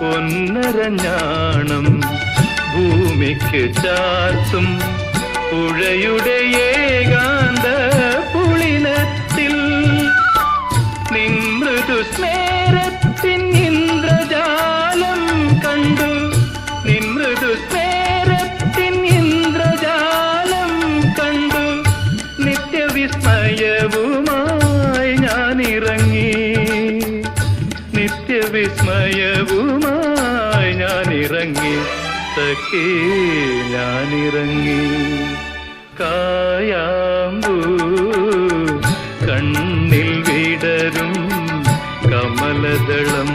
പൊന്നരഞ്ഞാണം. ഭൂമിക്ക് ചാർത്തും പുഴയുടെ ഏകാന്ത പുളിനത്തിൽ. നിൻ മൃദു സ്മേരത്തിൻ ഇന്ദ്രജാലം കണ്ടു. നിൻ മൃദു സ്മേരത്തിൻ ഇന്ദ്രജാലം കണ്ടു. നിത്യവിസ്മയവുമായി ഞാനിറ നിത്യവിസ്മയവുമായി സഖി ഞാൻ ഇറങ്ങി കായാമ്പൂ കണ്ണിൽ വിടരും കമലദളം.